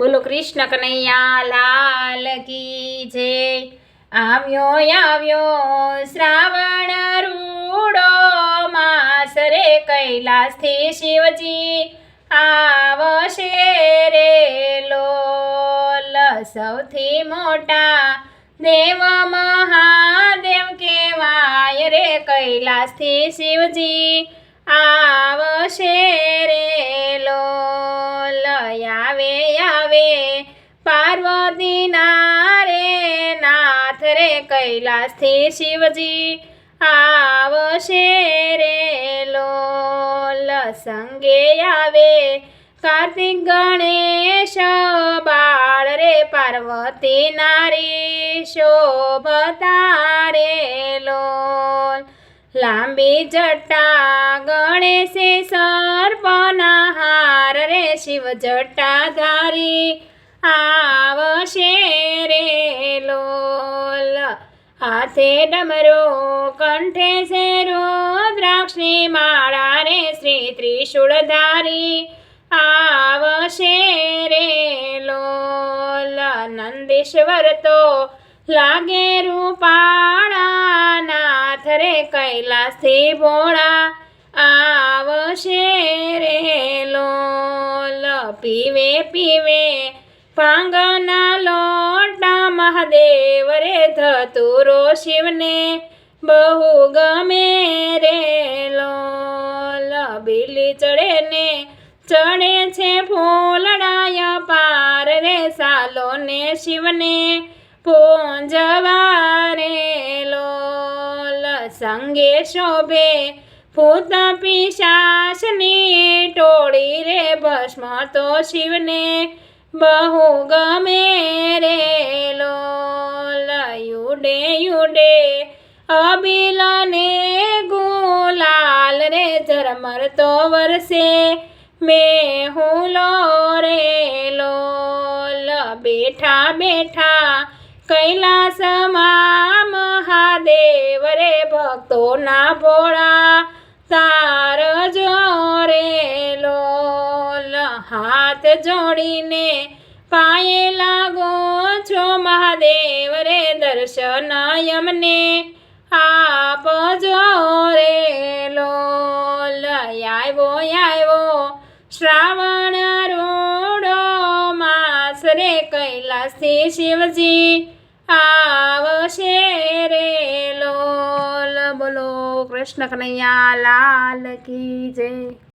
બોલો કૃષ્ણ કનૈયા, લાલ કી જે આવ્યો આવ્યો શ્રાવણ રૂડો, માસ રે કૈલાસથી શિવજી. આવશે રે લોલ, સૌથી મોટા દેવ મહાદેવ કેવાય રે કૈલાસથી શિવજી. આવશે રે કૈલાસથી શિવજી આવશે રે લોલ સંગે આવે. કાર્તિક ગણેશ બાળ રે પાર્વતી નારી શોભતા રે લોલ. લાંબી જટા ગણેશે સર્પના હાર રે શિવ જટાધારી આવશે હાથે ડમરો, કંઠે છે રુદ્રાક્ષની માળા રે શ્રી ત્રિશૂળધારી આવશે રે લોલ. નંદીશ્વર તો લાગે રૂપાળા નાથ રે, કૈલાસથી ભોળા આવશે રે લોલ. પીવે પીવે પાંગના લોટા મહાદેવ રે ધતુરો શિવને બહુ ગમે રે. લોલ બીલી ચડે ને ચડે છે ફૂલડાય પાર રે સાલો ને શિવને પૂંજવા રે. લોલ સંગે શોભે ભૂત પિશાચની ટોળી રે ભસ્મ તો શિવને બહુ ગમે રે લોલ યુડે યુડે અબિલ ને ગુલાલ રે, ઝરમર તો વરસે મેં હું લો રે લોલ બેઠા બેઠા કૈલાસમાં મહાદેવ રે, ભક્તોના ભોળા હાથ જોડીને પાયે લાગો છો મહાદેવ રે દર્શન યમને. આપજો રે લો આવ્યો આવ્યો શ્રાવણ રૂડો માસ રે કૈલાસથી શિવજી. આવશે રે લોલ, બોલો કૃષ્ણ કનૈયા, લાલ કી જય.